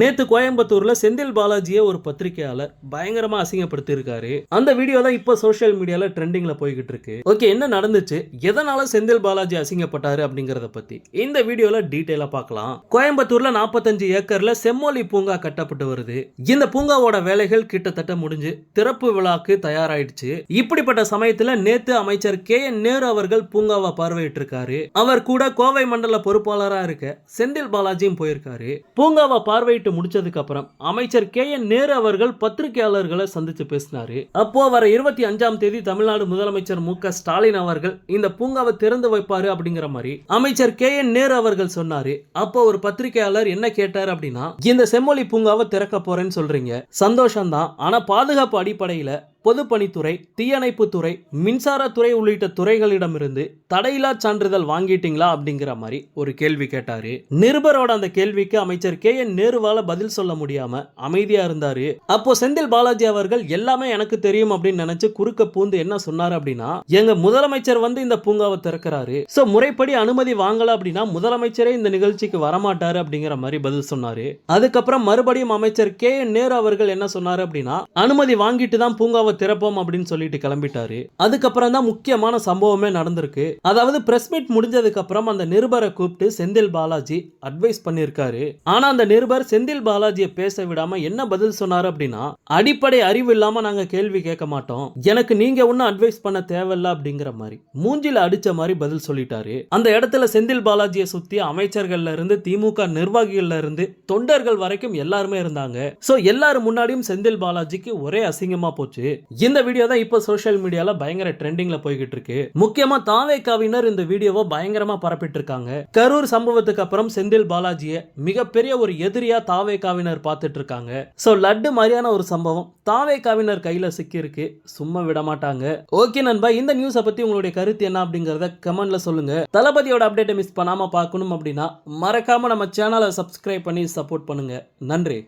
நேற்று கோயம்புத்தூர்ல செந்தில் பாலாஜியை ஒரு பத்திரிகையாளர் பயங்கரமா அசிங்கப்படுத்தியிருக்காரு. அந்த வீடியோ தான் இப்போ சோஷியல் மீடியால ட்ரெண்டிங்கில் போய்கிட்டு இருக்கு. ஓகே என்ன நடந்துச்சு? எதனால செந்தில் பாலாஜி அசிங்கப்பட்டாரு அப்படிங்கறத பற்றி இந்த வீடியோவில் டீட்டெயிலாக பார்க்கலாம். கோயம்புத்தூர்ல 45 ஏக்கர்ல செம்மொழி பூங்கா கட்டப்பட்டு வருது. இந்த பூங்காவோட வேலைகள் கிட்டத்தட்ட முடிஞ்சு திறப்பு விழாக்கு தயாராயிடுச்சு. இப்படிப்பட்ட சமயத்துல நேத்து அமைச்சர் கே என் நேரு அவர்கள் பூங்காவை பார்வையிட்டிருக்காரு. அவர் கூட கோவை மண்டல பொறுப்பாளரா இருக்க செந்தில் பாலாஜியும் போயிருக்காரு. பூங்காவை பார்வையிட்டு முடிச்சதுக்கு அப்புறம் அமைச்சர் கே என் நேரு அவர்கள் பத்திரிகையாளர்களை சந்தித்து பேசினாரு. அப்போ வர இருபத்தி அஞ்சாம் தேதி தமிழ்நாடு முதலமைச்சர் மு க ஸ்டாலின் அவர்கள் இந்த பூங்காவை திறந்து வைப்பாரு அப்படிங்கிற மாதிரி அமைச்சர் கே என் நேரு அவர்கள் சொன்னாரு. அப்போ ஒரு பத்திரிகையாளர் என்ன கேட்டார் அப்படின்னா இந்த செம்மொழி பூங்காவை திறக்க போறேன்னு சொல்றீங்க. சந்தோஷம் தான் ஆனா பாதுகாப்பு அடிப்படையில பொதுப்பணித்துறை தீயணைப்புத்துறை மின்சாரத்துறை உள்ளிட்ட துறைகளிடமிருந்து தடையில்லா சான்றிதழ் வாங்கிட்டீங்களா அப்படிங்கிற மாதிரி ஒரு கேள்வி கேட்டாரு. நிருபரோட அந்த கேள்விக்கு அமைச்சர் கே. என். நேருவால பதில் சொல்ல முடியாம அமைதியா இருந்தாரு. அப்போ செந்தில் பாலாஜி அவர்கள் எல்லாமே எனக்கு தெரியும் அப்படின்னு நினைச்சு குறுக்க பூந்து என்ன சொன்னாரு அப்படின்னா எங்க முதலமைச்சர் வந்து இந்த பூங்காவை திறக்கிறாரு. சோ முறைப்படி அனுமதி வாங்கல அப்படின்னா முதலமைச்சரே இந்த நிகழ்ச்சிக்கு வரமாட்டாரு அப்படிங்கிற மாதிரி பதில் சொன்னாரு. அதுக்கப்புறம் மறுபடியும் அமைச்சர் கே. என். நேரு அவர்கள் என்ன சொன்னாரு அப்படின்னா அனுமதி வாங்கிட்டு தான் பூங்காவை திறப்போம் அப்படின்னு சொல்லிட்டு கிளம்பிட்டாரு. அதுக்கப்புறம் தான் முக்கியமான சம்பவமே நடந்திருக்கு. அதாவது பிரஸ் மீட் முடிஞ்சதுக்கு அப்புறம் அந்த நிருபரை கூப்பிட்டு செந்தில் பாலாஜி அட்வைஸ் பண்ணியிருக்காரு. ஆனா அந்த நிருபர் செந்தில் பாலாஜியை பேச விடாம என்ன பதில் சொன்னாரு அப்படின்னா அடிப்படை அறிவு இல்லாம நாங்க கேள்வி கேட்க மாட்டோம். எனக்கு நீங்க ஒன்னும் அட்வைஸ் பண்ண தேவையில்ல அப்படிங்கிற மாதிரி மூஞ்சில அடிச்ச மாதிரி பதில் சொல்லிட்டாரு. அந்த இடத்துல செந்தில் பாலாஜியை சுத்தி அமைச்சர்கள்ல இருந்து திமுக நிர்வாகிகள்ல இருந்து தொண்டர்கள் வரைக்கும் எல்லாருமே இருந்தாங்க. சோ எல்லாரும் முன்னாடியும் செந்தில் பாலாஜிக்கு ஒரே அசிங்கமா போச்சு. இந்த வீடியோ தான் இப்போ சோஷியல் மீடியால பயங்கர ட்ரெண்டிங்ல போய்கிட்டு இருக்கு. முக்கியமா தாவேக்காவினர் இந்த வீடியோவை பயங்கரமா பரப்பிட்டு இருக்காங்க கரூர் சம்பவத்துக்கு அப்புறம் செந்தில் பாலாஜியை மிகப்பெரிய ஒரு எதிரியா தாவேக்காவினர் பார்த்துட்டு இருக்காங்க சோ லட்டு மாதிரியான ஒரு சம்பவம் தாவேக்காவினர் கையில சிக்கி இருக்கு சும்மா விட மாட்டாங்க. ஓகே நண்பா இந்த நியூஸை பத்தி உங்களுடைய கருத்து என்ன அப்படிங்கறத கமெண்ட்ல சொல்லுங்க. தளபதியோட அப்டேட்டை மிஸ் பண்ணாம பார்க்கணும் அப்படின்னா மறக்காம நம்ம சேனலை சப்ஸ்கிரைப் பண்ணி சப்போர்ட் பண்ணுங்க. நன்றி.